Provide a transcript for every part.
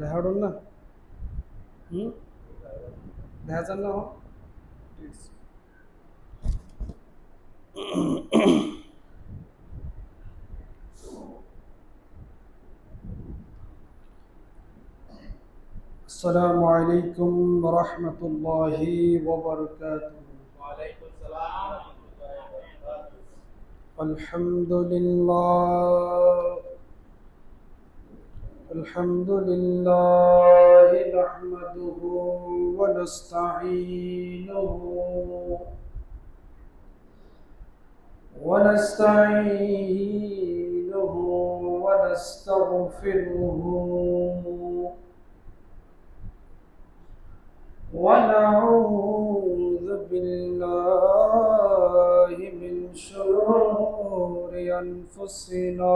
দেখা উঠুন না হুম দেখা যান না ঠিক আছে السلام عليكم ورحمة الله وبركاته وعليكم السلام ورحمة الله وبركاته الحمد لله الحمد لله نحمده ونستعينه ونستعينه ونستغفره ونعوذ بالله من شرور أنفسنا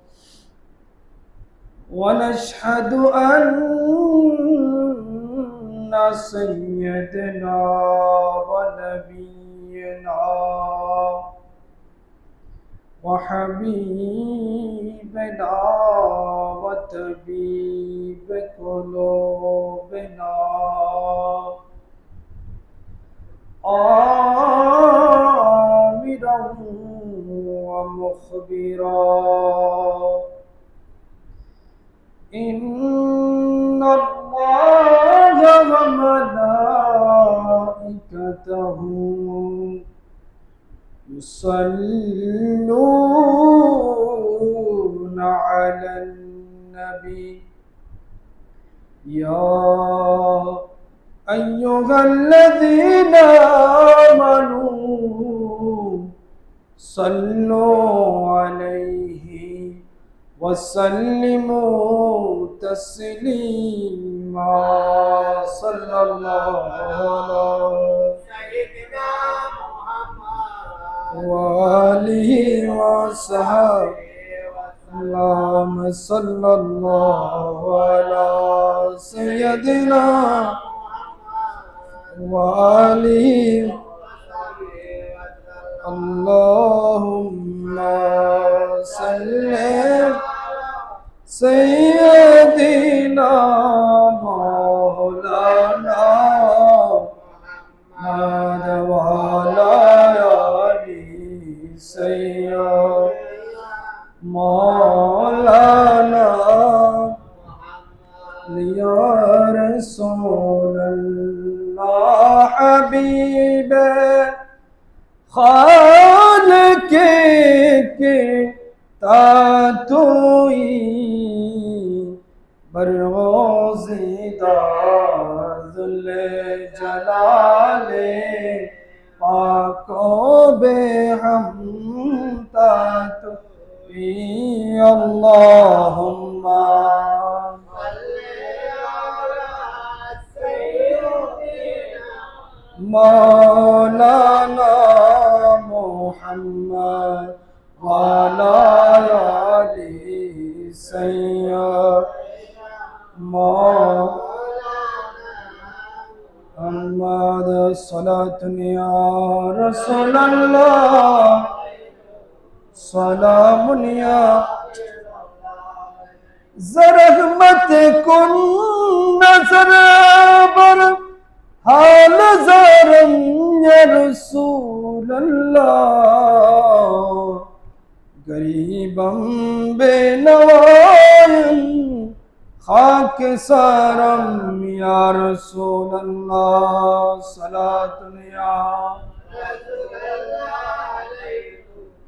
ونشهد أن سيدنا ونبينا وحبيبنا وطبيب وملائكته يصلون على النبي. يا أيها الذين آمنوا صلوا عليه وسلموا تسليما. صلى الله على وصحبه اللهم صل الله على سيدنا وآله روئی بروز دل جلال پاکو بے ہم تا تو اللہم مولانا محمد والا الصلاة يا رسول الله سلام يا زرحمت کن نظر بر حال زارم یا رسول اللہ غریبم بے نوائم خاک سارم يا رسول الله صلاة يا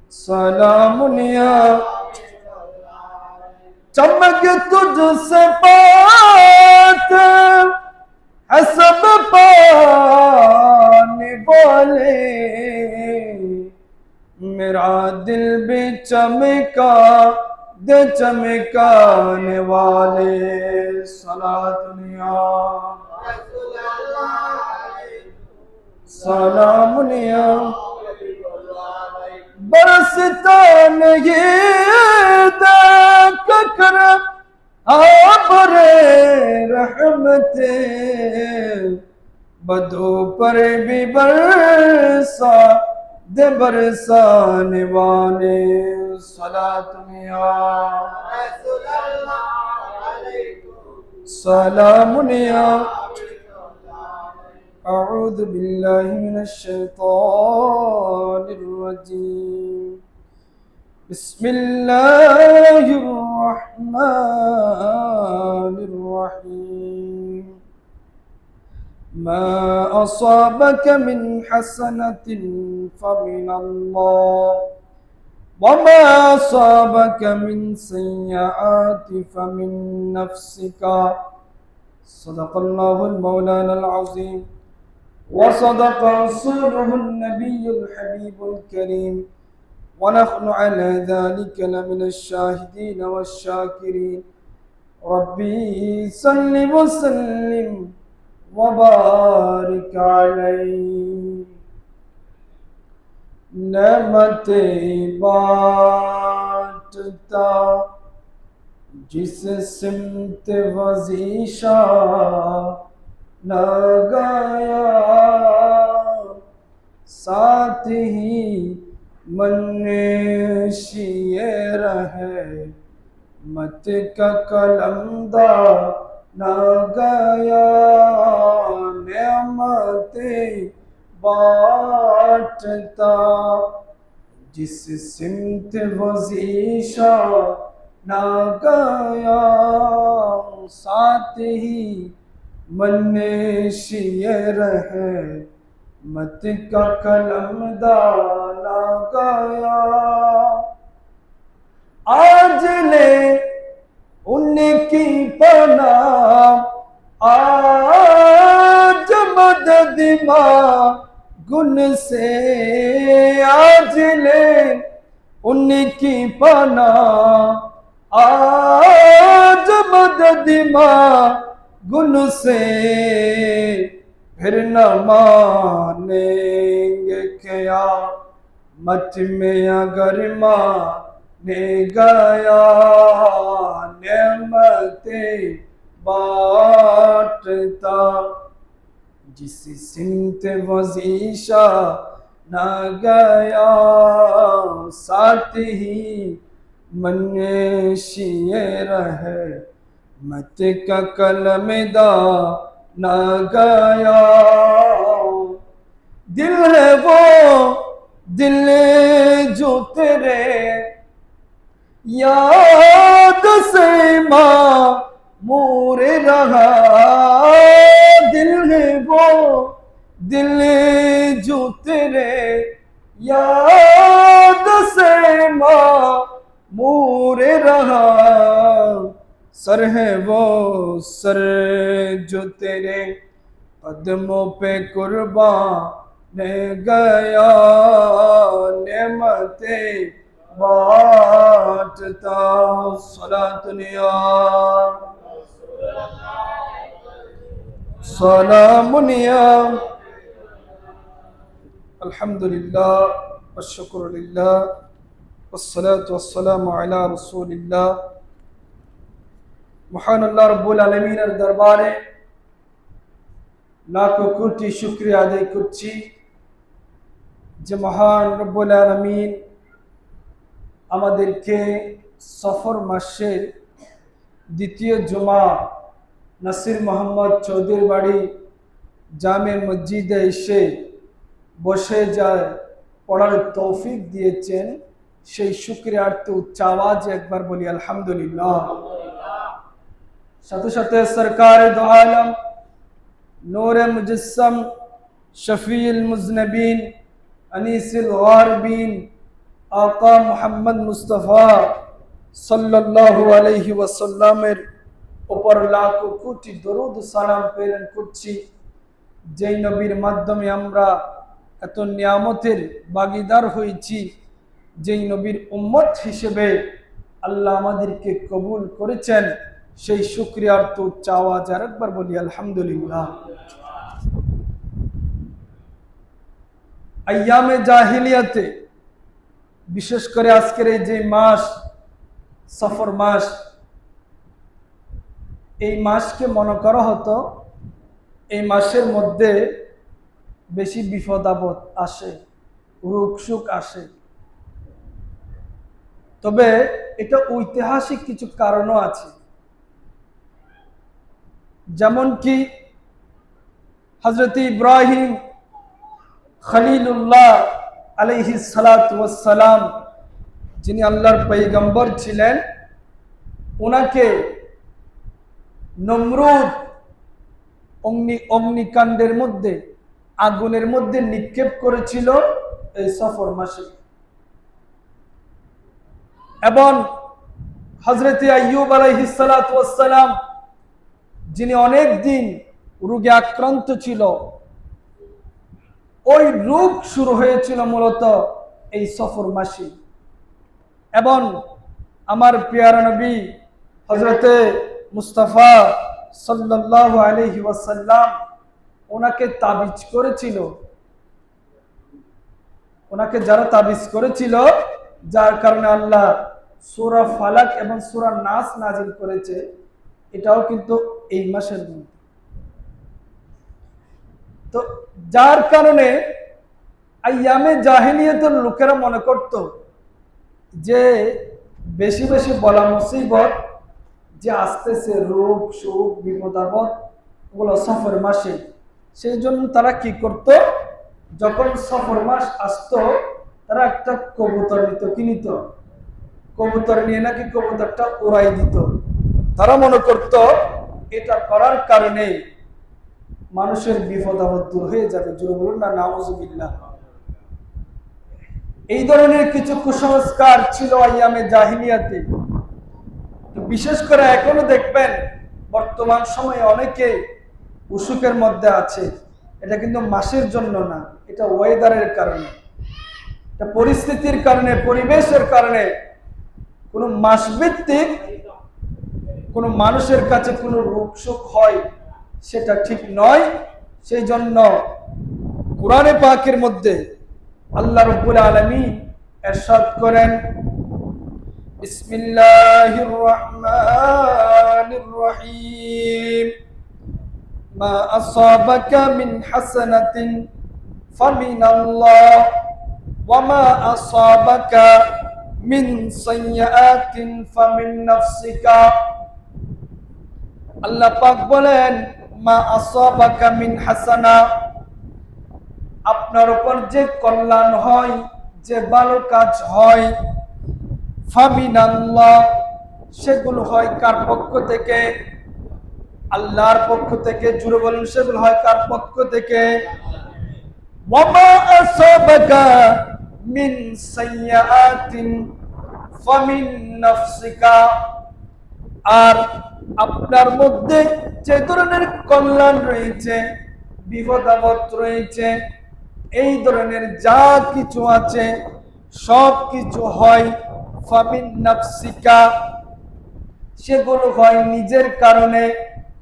سلام يا چمک تجھ سے بات حسب پانے بولے میرا دل بھی چمکا دے چمکانے والے سلا دنیا۔ سلام نیا برستا نہیں دے ککر آبر رحمت۔ بدو پر بھی برسا۔ دبر برسان وانے صلاة یا رسول اللہ سلام يا اعوذ بالله من الشيطان الرجيم بسم الله الرحمن الرحيم ما أصابك من حسنة فمن الله وما أصابك من سيئات فمن نفسك صدق الله المولانا العظيم وصدق رسوله النبي الحبيب الكريم ونحن على ذلك لمن الشاهدين والشاكرين ربي صل وسلم وبارك عليه. نعمتیں بانٹتا جس سمت وزیشہ نہ گایا، ساتھ ہی منشی رہے، مت کا کلندہ گیا نعمتیں بانٹتا، جس سمت وزیشہ نہ گیا ساتھ ہی منیش یہ مت کا قلم دانا گیا آج لے उनकी पना आज मदद माँ गुन से आज ले उनकी पना आज मदद माँ गुन से फिर न मानेंगे क्या मत में अगर نے گیا نعمتیں جس سمت وزیشہ نہ گیا، ساتھ ہی منشی رہ۔ مت کا کلم دا نہ گیا۔ دل ہے وہ، دل جو تیرے یاد سے ماں مور رہا دل ہے وہ، دل جو تیرے، یاد سے ماں مور رہا سر ہے وہ، سر جو تیرے قدموں پہ قربان گیا نعمتیں۔ باتتا الصلاة يا سلام يا الحمد لله والشكر لله والصلاة والسلام على رسول الله মহান আল্লাহ রব্বুল আলমিনের দরবারে লাখো কোটি শুক্রিয়া আদায় করছি যে মহান রব্বুল আলমিন আমাদেরকে সফর মাসের দ্বিতীয় জমা নাসির মোহাম্মদ চৌধুরীর বাড়ি জামে মসজিদে এসে বসে যায়, পড়ার তৌফিক দিয়েছেন। সেই শুক্রিয়ার্থ উচ্চ আওয়াজে একবার বলি, আলহামদুলিল্লাহ। সাথে সাথে সরকার দো আলম, নূর মুজসম শফিল মুজনবিন, আনিসুল গারবিন আকা মোহাম্মদ মুস্তফা সাল্লাল্লাহু আলাইহি ওয়াসাল্লামের উপর লাখো কোটি দরুদ সালাম প্রেরণ করছি। যেই নবীর মাধ্যমে আমরা এত নিয়ামতের বাগিদার হয়েছি, যেই নবীর উম্মত হিসেবে আল্লাহ আমাদেরকে কবুল করেছেন, সেই শুক্রিয়ার তো চাওয়া যার একবার বলি, আলহামদুলিল্লাহ। আয়ামে জাহিলিয়াতে বিশেষ করে আজকের এই যে মাস, সফর মাস, এই মাসকে মনে করা হতো এই মাসের মধ্যে বেশি বিপদ আপদ আসে, রোগ সুখ আসে। তবে এটা ঐতিহাসিক কিছু কারণও আছে। যেমন কি হজরত ইব্রাহিম খলিলুল্লাহ আলহি যিনি আল্লাহর পৈগম্বর ছিলেন ওনাকে নমরুদ, অগ্নি, অগ্নিকাণ্ডের মধ্যে, আগুনের মধ্যে নিক্ষেপ করেছিল এই সফর মাসে। এবং হজরত আইয়ুব আলাইহিসালাম যিনি অনেক দিন রোগে আক্রান্ত ছিল ওই রোগ শুরু হয়েছিল মূলত এই সফর মাসে। এবং আমার পিয়ার নবী হজরতে মুস্তাফা সাল্লাহ আলহি ওয়াসাল্লাম ওনাকে তাবিজ করেছিল। ওনাকে যারা তাবিজ করেছিল, যার কারণে আল্লাহ সুরা ফালাক এবং সুরা নাস নাজিল করেছে, এটাও কিন্তু এই মাসের মধ্যে তো যার কারণে আয়ামে জাহিলিয়াতের লোকেরা মনে করত যে বেশি বেশি বলা মুসিবত, যে আসতেছে রোগ, সুখ, বিপদ, আপদ ওগুলো সফর মাসে। সেই জন্য তারা কি করত? যখন সফর মাস আসতো, তারা একটা কবুতর নিত, কি নিত? কবুতর নিয়ে নাকি কবুতরটা উড়াই দিত। তারা মনে করত, এটা করার কারণে মানুষের বিপদ আপদ দূর হয়ে যাবে। জোর বলুন না এই ধরনের কিছু কুসংস্কার ছিল আইয়ামে জাহিলিয়াতে। বিশেষ করে এখনও দেখবেন, বর্তমান সময়ে অনেকে অসুখের মধ্যে আছে। এটা কিন্তু মাসের জন্য না, এটা ওয়েদারের কারণে। এটা পরিস্থিতির কারণে, পরিবেশের কারণে। কোনো মাসভিত্তিক কোনো মানুষের কাছে কোনো রোগ সুখ হয় সেটা ঠিক নয়। সেই জন্য কোরআনে পাকের মধ্যে আল্লাহ রব্বুল আলমী এরশাদ করেন, বিসমিল্লাহির রহিম। মা আসাবাকা মিন হাসানাতিন ফামিন আল্লাহ ওয়া মা আসাবাকা মিন সাইয়্যাতিন ফামিন নাফসিকা। আল্লাহ পাক বলেন মা মিন হাসানা। আপনার উপর যে কল্যাণ হয়, যে ভালো কাজ হয় ফামিন আল্লাহ সেগুলো হয় কার পক্ষ থেকে? আল্লাহর পক্ষ থেকে, জুড়ে বলুন, সেগুলো হয় কার পক্ষ থেকে? মিন আর আপনার মধ্যে যে ধরনের কল্যাণ রয়েছে বিপদ আপদ রয়েছে, এই ধরনের যা কিছু আছে, সব কিছু হয় সেগুলো হয় নিজের কারণে,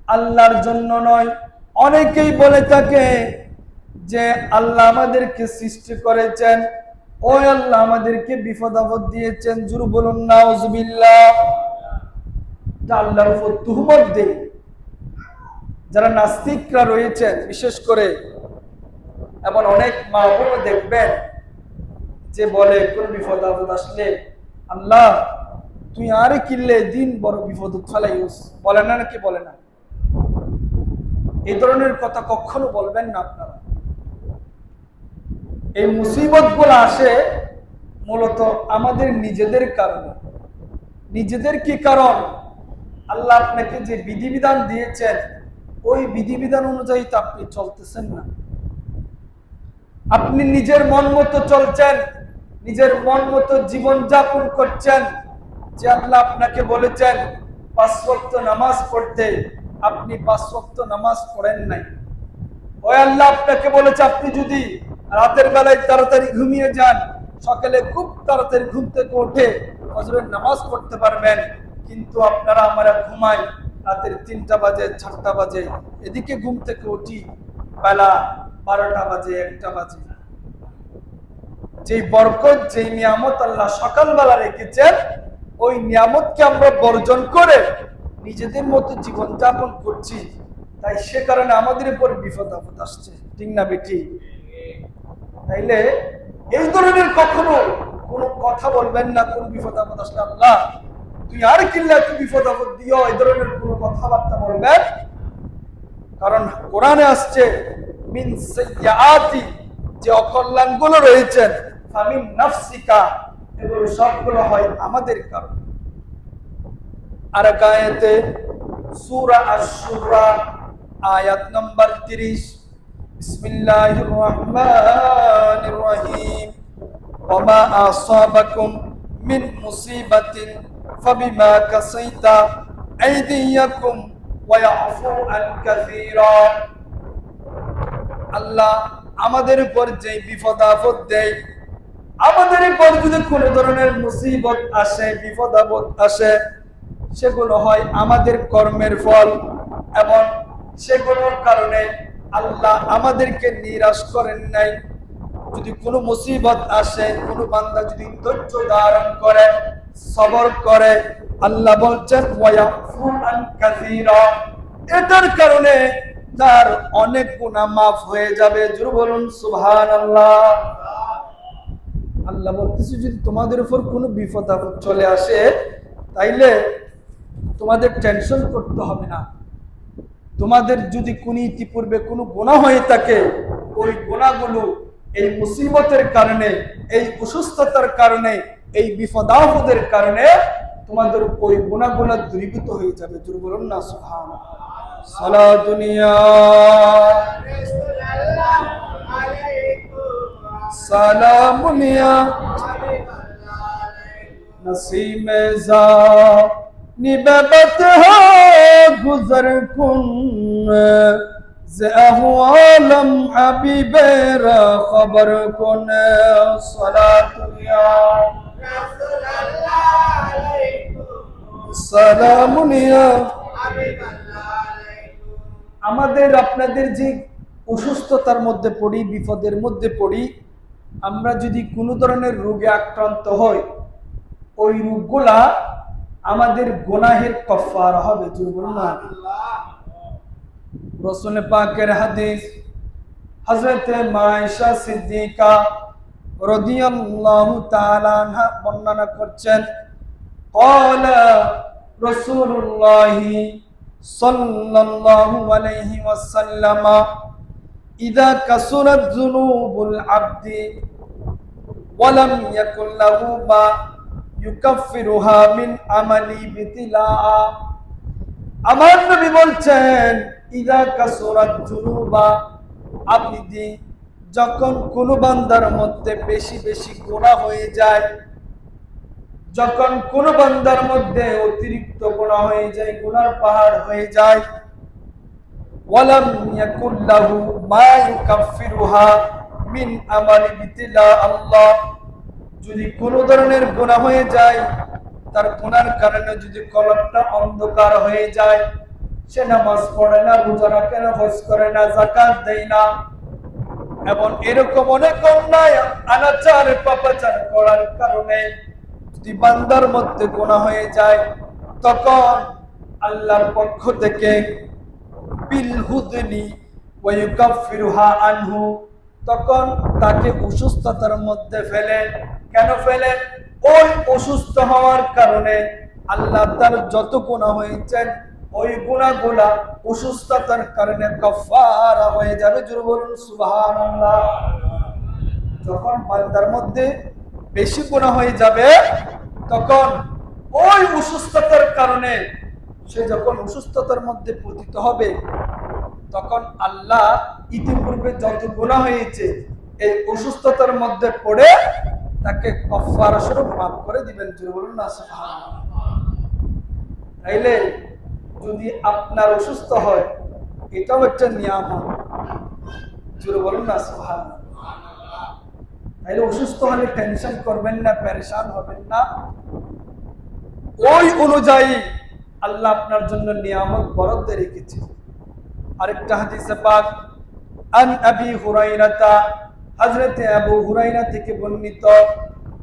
আল্লাহর জন্য নয়। অনেকেই বলে থাকে যে, আল্লাহ আমাদেরকে সৃষ্টি করেছেন। ওই আল্লাহ আমাদেরকে বিপদ আপদ দিয়েছেন। জুরু বলুন, নাউজুবিল্লাহ। আল্লাহর উপর তুহমত দেয় যারা নাস্তিকরা রয়েছেন, বিশেষ করে এমন অনেক মা বোনও দেখবেন যে বলে, কোন বিপদ আপদ আসলে? আল্লাহ, তুই আরে কিনলে দিন বড় বিপদ ফেলাইস বলে না, নাকি বলে না? এই ধরনের কথা কখনো বলবেন না আপনারা। এই মুসিবতগুলো আসে মূলত আমাদের নিজেদের কারণে। নিজেদের কি কারণ? আল্লাহ আপনাকে যে বিধিবিধান দিয়েছেন, ওই বিধিবিধান অনুযায়ী তো আপনি চলতেছেন না। আপনি নিজের মন মতো চলছেন, নিজের মন মতো জীবন যাপন করছেন, যে আল্লাহ আপনাকে বলেছেন, পাঁচ ওয়াক্ত নামাজ পড়তে আপনি পাঁচ ওয়াক্ত নামাজ পড়েন নাই। ওই আল্লাহ আপনাকে বলেছে, আপনি যদি রাতের বেলায় তাড়াতাড়ি ঘুমিয়ে যান, সকালে খুব তাড়াতাড়ি ঘুম থেকে ওঠে নামাজ পড়তে পারবেন। কিন্তু আপনারা আমরা ঘুমাই, রাতের তিনটা বাজে, চারটা বাজে, এদিকে ঘুম থেকে উঠি বেলা বারোটা বাজে, একটা বাজে। যেই বরকত, যেই নিয়ামত আল্লাহ সকালবেলা রেখেছেন, ওই নিয়ামতকে আমরা বর্জন করে নিজেদের মতো জীবন যাপন করছি। তাই সে কারণে আমাদের উপর বিপদ আপদ আসছে। ঠিক না বেটি? তাইলে এই ধরনের কখনো কোনো কথা বলবেন না, কোন বিপদ আপদ আসলে আল্লাহ তুই আর কিল্লা তুই বিপদ দিও, এই ধরনের কোনো কথাবার্তা বলবেন কারণ কোরআনে আসছে, মিন সাইয়াতি যে অকল্যাণগুলো রয়েছেন ফামিন নাফসিকা এগুলো সবগুলো হয় আমাদের কারণ। আর গায়েতে সূরা আশ-শুরা আয়াত নম্বর 30 বিসমিল্লাহির রহমানির রহিম। ওমা আসাবাকুম মিন মুসিবাতিন কাসাইতা আইদিয়াকুম ওয়া ইয়াফু আন কাসীরা আল্লাহ আমাদের উপর যে বিপদ আপদ দেয়, আমাদের উপর যদি কোনো ধরনের মুসিবত আসে, বিপদ আপদ আসে, সেগুলো হয় আমাদের কর্মের ফল এবং সেগুলোর কারণে আল্লাহ আমাদেরকে নিরাশ করেন নাই। যদি কোনো মুসিবত আসে, কোনো বান্দা যদি ধৈর্য ধারণ করে সবর করে, আল্লাহ বলছেন এটার কারণে তার অনেক গুণা মাফ হয়ে যাবে। বলুন, সুবহানাল্লাহ। আল্লাহ বলতেছে, যদি তোমাদের উপর কোনো বিপদ চলে আসে, তাইলে তোমাদের টেনশন করতে হবে না। তোমাদের যদি কোন ইতিপূর্বে কোনো গোনা হয়ে থাকে, ওই গোনাগুলো এই মুসিবতের কারণে, এই অসুস্থতার কারণে এই বিপদাফদের কারণে তোমাদের ওই গুণা গুণা দ্রীভূত হয়ে যাবে। দুর্বল না সুহান সালা দুনিয়া। সালামুনিয়া মুনিয়া زا نبت ہو گزر کن ز আলম حبیب খবর خبر کن দুনিয়া। আমাদের আপনাদের যে অসুস্থতার মধ্যে পড়ি, বিপদের মধ্যে পড়ি, আমরা যদি কোনো ধরনের রোগে আক্রান্ত হই, ওই রোগগুলা আমাদের গোনাহের কফার হবে রসুল পাকের হাদিস, হযরত মায়েশা সিদ্দিকা রদিয়াল্লাহু তাআলা আনহা বর্ণনা করছেন ক্বালা রাসূলুল্লাহ সাল্লাল্লাহু আলাইহি ওয়াসাল্লাম, ইদা কাসুরাত যুনুবুল আবদি ওয়ালাম ইয়াকুল লাহু মা ইউকাফিরুহা মিন আমালি বিতিলা আমার নবী বলছেন, ইদা কাসুরাত যুনুবা যখন কোন বান্দার মধ্যে বেশি বেশি গুনাহ হয়ে যায়, যখন কোন বান্দার মধ্যে অতিরিক্ত গুনাহ হয়ে যায়, গুনার পাহাড় হয়ে যায়, ওয়ালাম ইয়াকুল লাহু মা ইউকাফিরুহা মিন আমালি বিতিলা আল্লাহ। যদি কোনো ধরনের গুনাহ হয়ে যায়, তার গুনার কারণে যদি কলমটা অন্ধকার হয়ে যায়, সে নামাজ পড়ে না, রোজা রাখে না, হজ করে না জাকাত দেয় না। এবং এরকম অনেক অন্যায় আনাচার, পাপাচার করার কারণে যদি বান্দার মধ্যে গোনা হয়ে যায়, তখন আল্লাহর পক্ষ থেকে বিল হুদনি ওয়ায়ুকাফিরুহা আনহু, তখন তাকে অসুস্থতার মধ্যে ফেলে কেন ফেলে ওই অসুস্থ হওয়ার কারণে আল্লাহ তার যত গুণা হয়েছেন ওই গুণাগুলা অসুস্থতার কারণে কফারা হয়ে যাবে। জোর বলুন যখন বান্দার মধ্যে বেশি গুণা হয়ে যাবে, তখন ওই অসুস্থতার কারণে সে যখন অসুস্থতার মধ্যে পতিত হবে, তখন আল্লাহ ইতিপূর্বে যত গুণা হয়েছে, এই অসুস্থতার মধ্যে পড়ে তাকে কফার স্বরূপ মাফ করে দিবেন। জোরে বলুন না। তাইলে যদি আপনার অসুস্থ হয় এটাও একটা নিয়ামত জোরে বলুন না সুবহানাল্লাহ। তাইলে অসুস্থ হলে টেনশন করবেন না প্যারেশান হবেন না ওই অনুযায়ী আল্লাহ আপনার জন্য নিয়ামত বরাদ্দ রেখেছে আরেকটা হাদিসে পাক আন আবি হুরাইরাতা হযরতে আবু হুরাইরা থেকে বর্ণিত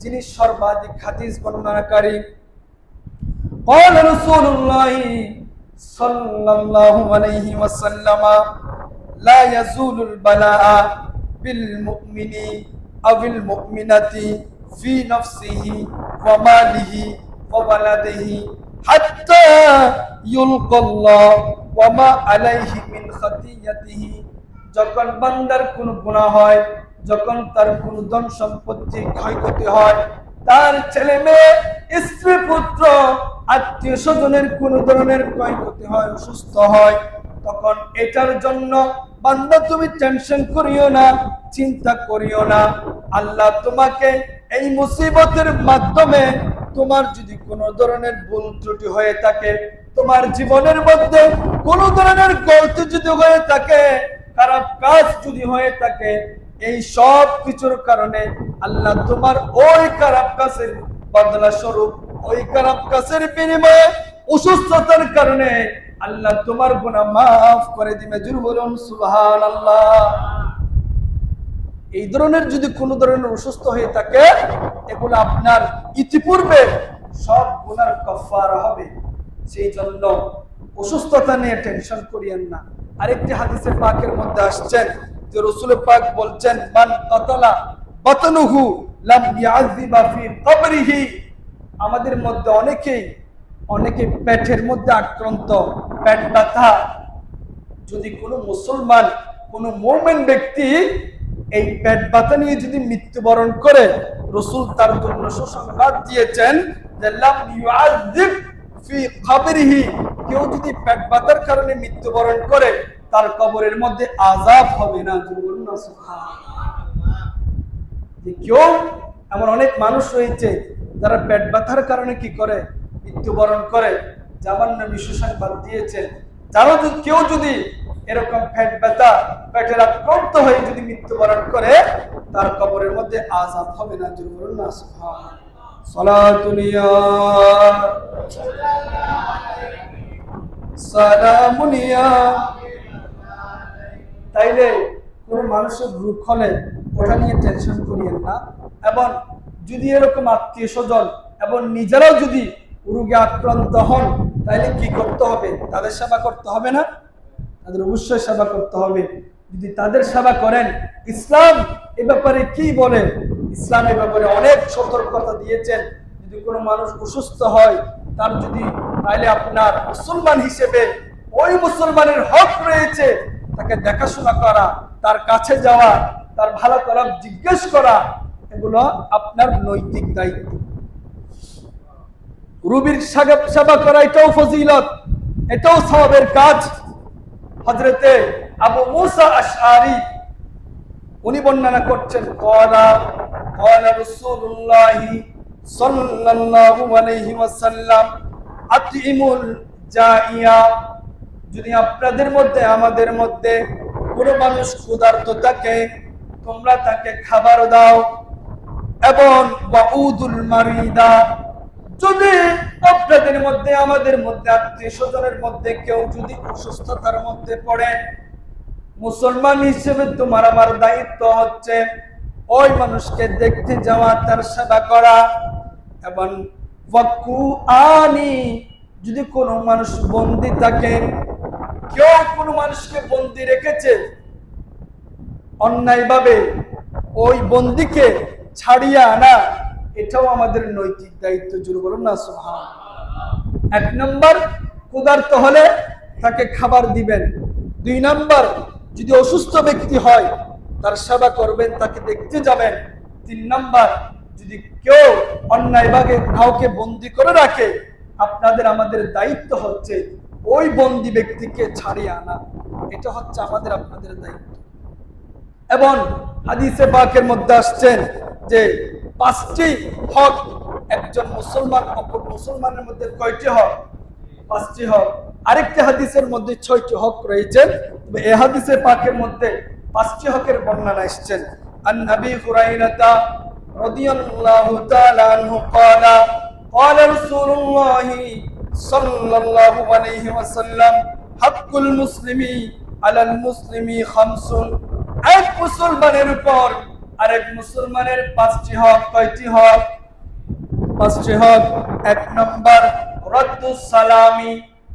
যিনি সর্বাধিক হাদিস বর্ণনাকারী قال رسول الله صلى الله عليه وسلم لا يزول البلاء بالمؤمن أو المؤمنة في نفسه وماله وولده حتى يلقى الله وما عليه من خطيئته যখন বান্দার কোনো গুনাহ হয় যখন তার কোনো ধন সম্পত্তি ক্ষয়ক্ষতি হয় তার ছেলে মেয়ে, স্ত্রী, পুত্র, আত্মীয় স্বজনের কোন ধরনের ক্ষয়ক্ষতি হয়, অসুস্থ হয়, তখন এটার জন্য বান্দা তুমি টেনশন করিও না, চিন্তা করিও না। আল্লাহ তোমাকে এই মুসিবতের মাধ্যমে তোমার যদি কোনো ধরনের ভুল ত্রুটি হয়ে থাকে, তোমার জীবনের মধ্যে কোনো ধরনের গলতি যদি হয়ে থাকে, খারাপ কাজ যদি হয়ে থাকে এই সব কিছুর কারণে আল্লাহ তোমার ওই খারাপ কাজের বদলা স্বরূপ, ওই খারাপ কাজের বিনিময়ে অসুস্থতার কারণে আল্লাহ তোমার গুনাহ মাফ করে দিবে। জুর সুবহান আল্লাহ এই ধরনের যদি কোনো ধরনের অসুস্থ হয়ে থাকে, এগুলো আপনার ইতিপূর্বে সব গুণার কফার হবে। সেই জন্য অসুস্থতা নিয়ে টেনশন করিয়েন না। আরেকটি হাদিসের পাকের মধ্যে আসছেন যে রসুল পাক বলছেন, মান কতলা বতনুহু লাম ইয়াযিবা ফি কবরিহি। আমাদের মধ্যে অনেকেই, অনেকে পেটের মধ্যে আক্রান্ত, পেট ব্যথা। যদি কোনো মুসলমান, কোনো মোমেন ব্যক্তি এই পেট ব্যথা নিয়ে যদি মৃত্যুবরণ করে, রসুল তার জন্য সুসংবাদ দিয়েছেন যে, লাম ইউআযিব ফি কবরিহি। কেউ যদি পেট ব্যথার কারণে মৃত্যুবরণ করে তার কবরের মধ্যে আযাব হবে না। কেউ এমন অনেক মানুষ রয়েছে যারা পেট ব্যথার কারণে কি করে? মৃত্যুবরণ করে। জামান নবী সুসংবাদ দিয়েছেন। যারা কেউ যদি এরকম পেট ব্যথা, পেটের আক্রান্ত হয়ে যদি মৃত্যুবরণ করে, তার কবরের মধ্যে আজাব হবে না। বলুন না সলাতুনিয়া সালামুনিয়া তাইলে কোনো মানুষের রূপ হলে ওটা নিয়ে টেনশন করিয়েন না। এবং যদি এরকম আত্মীয় স্বজন এবং নিজেরাও যদি রোগে আক্রান্ত হন তাহলে কি করতে হবে? তাদের সেবা করতে হবে না? তাদের অবশ্যই সেবা করতে হবে। যদি তাদের সেবা করেন, ইসলাম এ ব্যাপারে কি বলে? ইসলাম এ ব্যাপারে অনেক সতর্কতা দিয়েছেন। যদি কোনো মানুষ অসুস্থ হয়, তার যদি তাহলে আপনার মুসলমান হিসেবে ওই মুসলমানের হক রয়েছে তাকে দেখাশোনা করা, তার কাছে যাওয়া, তার ভালো করা জিজ্ঞেস করা, এগুলো আপনার নৈতিক দায়িত্ব। রুবির সেবা করা এটাও ফজিলত, এটাও সবের কাজ। হজরতে আবু মুসা আশআরি, উনি বর্ণনা করছেন, কলা কলা রাসূলুল্লাহি সাল্লাল্লাহু আলাইহি ওয়াসাল্লাম, আতিমুল জাইয়া যদি আপনাদের মধ্যে, আমাদের মধ্যে কোনো মানুষ ক্ষুধার্ত থাকে, তোমরা তাকে খাবার দাও। এবং মারিদা, যদি আপনাদের মধ্যে, আমাদের মধ্যে আত্মীয় স্বজনের মধ্যে কেউ যদি অসুস্থতার মধ্যে পড়ে, মুসলমান হিসেবে তোমার আমার দায়িত্ব হচ্ছে ওই মানুষকে দেখতে যাওয়া, তার সেবা করা। এবং আনি যদি কোনো মানুষ বন্দি থাকে, কেউ কোনো মানুষকে বন্দি রেখেছে, অন্যায়ভাবে ওই বন্দিকে ছাড়িয়ে আনা, এটাও আমাদের নৈতিক দায়িত্ব জুড়ে বলুন না সুবহান এক নম্বর, ক্ষুধার্ত হলে তাকে খাবার দিবেন। দুই নম্বর, যদি অসুস্থ ব্যক্তি হয়, তার সেবা করবেন, তাকে দেখতে যাবেন। তিন নম্বর, যদি কেউ অন্যায়ভাবে কাউকে বন্দি করে রাখে আপনাদের, আমাদের দায়িত্ব হচ্ছে ওই বন্দি ব্যক্তিকে ছাড়িয়ে আনা। এটা হচ্ছে আমাদের, আপনাদের দায়িত্ব। এবং হাদিসে পাকের মধ্যে আসছেন যে পাঁচটি হক, একজন মুসলমান, অপর মুসলমানের মধ্যে কয়টি হক? পাঁচটি হক। আরেকটি হাদিসের মধ্যে ছয়টি হক রয়েছে। এ হাদিসে পাকের মধ্যে পাঁচটি হকের বর্ণনা এসছেন। আন আবি হুরাইরাতা তাআলা আনহু قال رسول الله صلى الله عليه وسلم حق المسلم على المسلم خمس এক মুসলমানের উপর আরেক মুসলমানের পাঁচটি হক কয়টি হক পাঁচটি হক এক নম্বর রদ্দু সালামি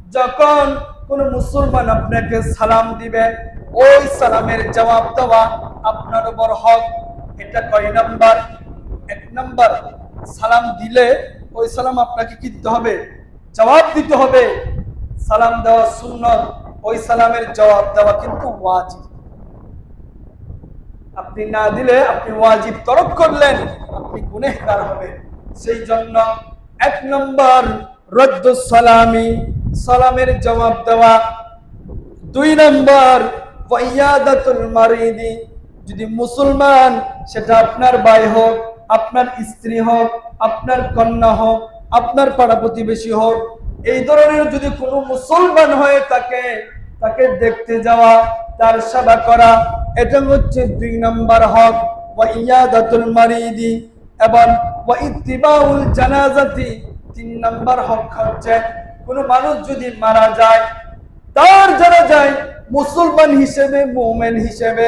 যখন কোন মুসলমান আপনাকে সালাম দিবে ওই সালামের জবাব দেওয়া আপনার উপর হক এটা কয় নাম্বার এক নাম্বার সালাম দিলে ওই সালাম আপনাকে কি দিতে হবে? জবাব দিতে হবে। সালাম দেওয়া সুন্নত, ওই সালামের জবাব দেওয়া কিন্তু ওয়াজিব। আপনি না দিলে আপনি ওয়াজিব তরক করলেন, আপনি গুনেহগার হবেন। সেই জন্য এক নম্বর রদ্দ সালামি, সালামের জবাব দেওয়া। দুই নম্বর, ওয়াইয়াদাতুল মারিদি, যদি মুসলমান সেটা আপনার ভাই হোক আপনার স্ত্রী হোক, আপনার কন্যা হোক, আপনার পাড়া প্রতিবেশী হোক, এই ধরনের যদি কোনো মুসলমান হয়ে থাকে, তাকে দেখতে যাওয়া, তার সেবা করা, এটা হচ্ছে দুই নম্বর হক। ওয়াইয়াদাতুল মারিদি এবং ওয়াইত্তিবাউল জানাজাতি তিন নম্বর হক হচ্ছে, কোনো মানুষ যদি মারা যায়, তার জানা যায়, মুসলমান হিসেবে, মোমেন হিসেবে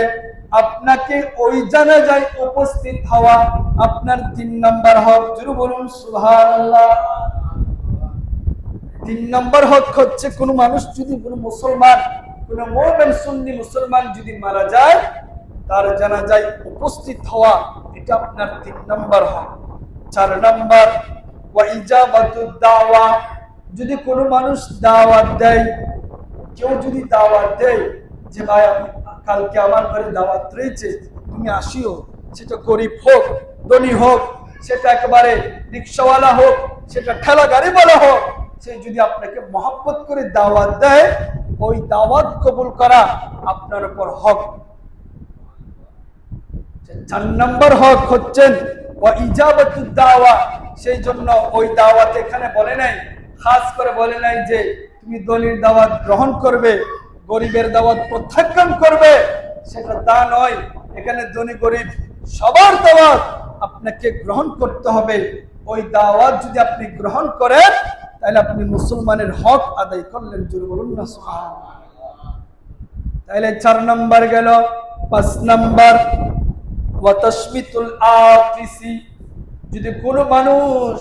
আপনাকে ওই জানা যায় উপস্থিত হওয়া আপনার তিন নাম্বার হক। জুরু বলুন, সুবহানাল্লাহ। তিন নম্বর হক হচ্ছে কোনো মানুষ যদি কোনো মুসলমান, কোনো মোমেন সুন্নি মুসলমান যদি মারা যায়, তার জানা যায় উপস্থিত হওয়া এটা আপনার তিন নম্বর হক। চার নম্বর, ওয়া দাওয়া। যদি কোনো মানুষ দাওয়াত দেয়, কেউ যদি দাওয়াত দেয় যে, ভাই, আমি কালকে আমার ঘরে দাওয়াত রয়েছে, তুমি আসিও, সেটা গরিব হোক, ধনী হোক, সেটা একেবারে রিক্সাওয়ালা হোক, সেটা ঠেলা গাড়িওয়ালা হোক, সে যদি আপনাকে মহব্বত করে দাওয়াত দেয়, ওই দাওয়াত কবুল করা আপনার উপর হক। চার নম্বর হক হচ্ছেন দাওয়া, সেই জন্য ওই দাওয়াত এখানে বলে নাই, খাস করে বলে নাই যে তুমি দলিল দাওয়াত গ্রহণ করবে গরিবের দাওয়াত প্রত্যাখ্যান করবে, সেটা তা নয়। এখানে ধনী গরিব, সবার দাওয়াত আপনাকে গ্রহণ করতে হবে। ওই দাওয়াত যদি আপনি গ্রহণ করেন, তাহলে আপনি মুসলমানের হক আদায় করলেন বলুন না তাহলে চার নাম্বার গেল, পাঁচ নাম্বার যদি কোনো মানুষ